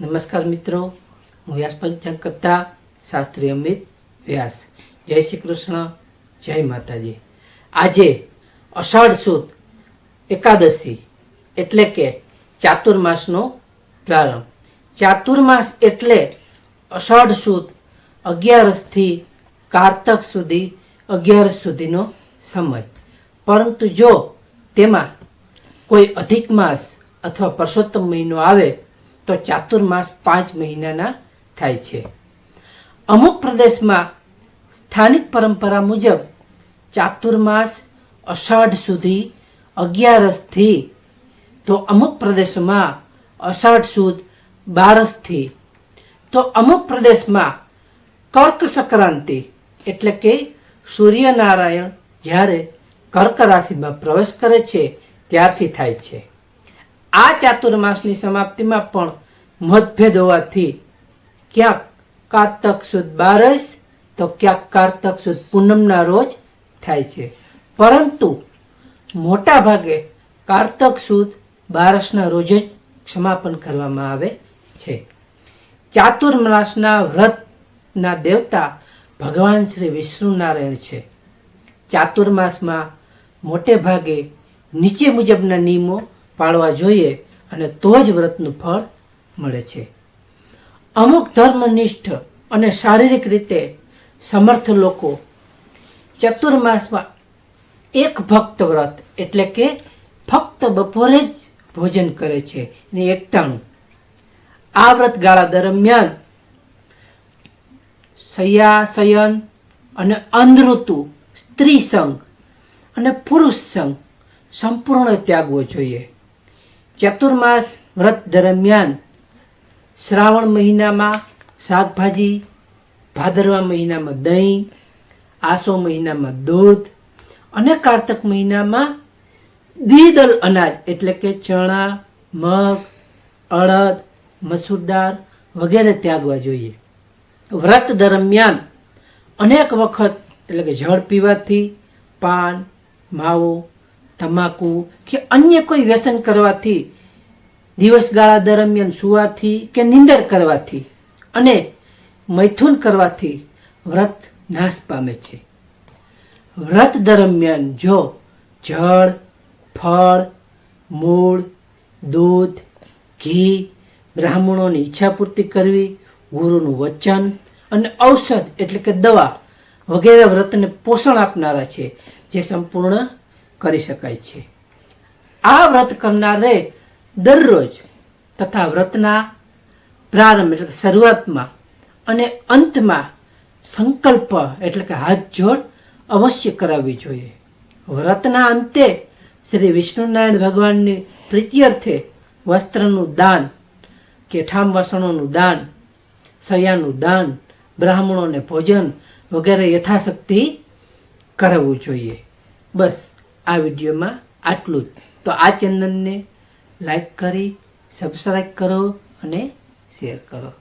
નમસ્કાર મિત્રો, હું વ્યાસ પંચાંગ કરતા શાસ્ત્રી અમિત વ્યાસ. જય શ્રી કૃષ્ણ, જય માતાજી. આજે અષાઢ સુદ એકાદશી એટલે કે ચાતુર્માસનો પ્રારંભ. ચાતુર્માસ એટલે અષાઢ સુદ અગિયારસથી કારતક સુધી અગિયારસ સુધીનો સમય. પરંતુ જો તેમાં કોઈ અધિક માસ અથવા પરસોત્તમ મહિનો આવે તો ચાતુર્માસ પાંચ મહિનાના થાય છે. અમુક પ્રદેશમાં સ્થાનિક પરંપરા મુજબ ચાતુર્માસ અષાઢ સુધી અગિયારસથી તો અમુક પ્રદેશોમાં અષાઢ સુદ બારસથી તો અમુક પ્રદેશમાં કર્ક સંક્રાંતિ એટલે કે સૂર્યનારાયણ જ્યારે કર્ક રાશિમાં પ્રવેશ કરે છે, ત્યારથી થાય છે. આ ચાતુર્માસની સમાપ્તિમાં પણ મતભેદ હોવાથી ક્યાંક કારતક સુદ બારસ, તો ક્યાંક કારતક સુદ પૂનમના રોજ થાય છે. પરંતુ મોટા ભાગે કારતક સુદ બારસના રોજ જ સમાપન કરવામાં આવે છે. ચાતુર્માસના વ્રતના દેવતા ભગવાન શ્રી વિષ્ણુનારાયણ છે. ચાતુર્માસમાં મોટે ભાગે નીચે મુજબના નિયમો પાળવા જોઈએ અને તો જ વ્રતનું ફળ મળે છે. અમુક ધર્મનિષ્ઠ અને શારીરિક રીતે સમર્થ લોકો ચતુર્માસમાં એક ભક્ત વ્રત એટલે કે ફક્ત બપોરે જ ભોજન કરે છે ને એકટાણું આ વ્રત ગાળા દરમિયાન શય્યા શયન અને અંધઋતુ, સ્ત્રી સંઘ અને પુરુષ સંઘ સંપૂર્ણ ત્યાગવો જોઈએ. ચતુર્માસ વ્રત દરમિયાન શ્રાવણ મહિનામાં શાકભાજી, ભાદરવા મહિનામાં દહીં, આસો મહિનામાં દૂધ અને કારતક મહિનામાં દ્વિદલ અનાજ એટલે કે ચણા, મગ, અડદ, મસૂર દાળ વગેરે ત્યાગવા જોઈએ. વ્રત દરમિયાન અનેક વખત એટલે કે જળ પીવાથી પાન, માવો તમાકુ કે અન્ય કોઈ વ્યસન કરવાથી દિવસગાળા દરમિયાન સુવાથી કે નિંદર કરવાથી અને મૈથુન કરવાથી વ્રત નાશ પામે છે. વ્રત દરમિયાન જો જળ, ફળ, મૂળ, દૂધ, ઘી, બ્રાહ્મણોની ઈચ્છા પૂર્તિ કરવી, ગુરુનું વચન અને ઔષધ એટલે કે દવા વગેરે વ્રતને પોષણ આપનારા છે, જે સંપૂર્ણ કરી શકાય છે. આ વ્રત કરનારે દરરોજ તથા વ્રતના પ્રારંભ એટલે કે શરૂઆતમાં અને અંતમાં સંકલ્પ એટલે કે હાથ જોડ અવશ્ય કરાવવી જોઈએ. વ્રતના અંતે શ્રી વિષ્ણુનારાયણ ભગવાનની પ્રીત્યર્થે વસ્ત્રનું દાન કે ઠામ વાસણોનું દાન, સયાનું દાન, બ્રાહ્મણોને ભોજન વગેરે યથાશક્તિ કરાવવું જોઈએ. બસ આ વિડીયોમાં આટલું જ. તો આ ચેનલને લાઈક કરી સબસ્ક્રાઈબ કરો અને શેર કરો.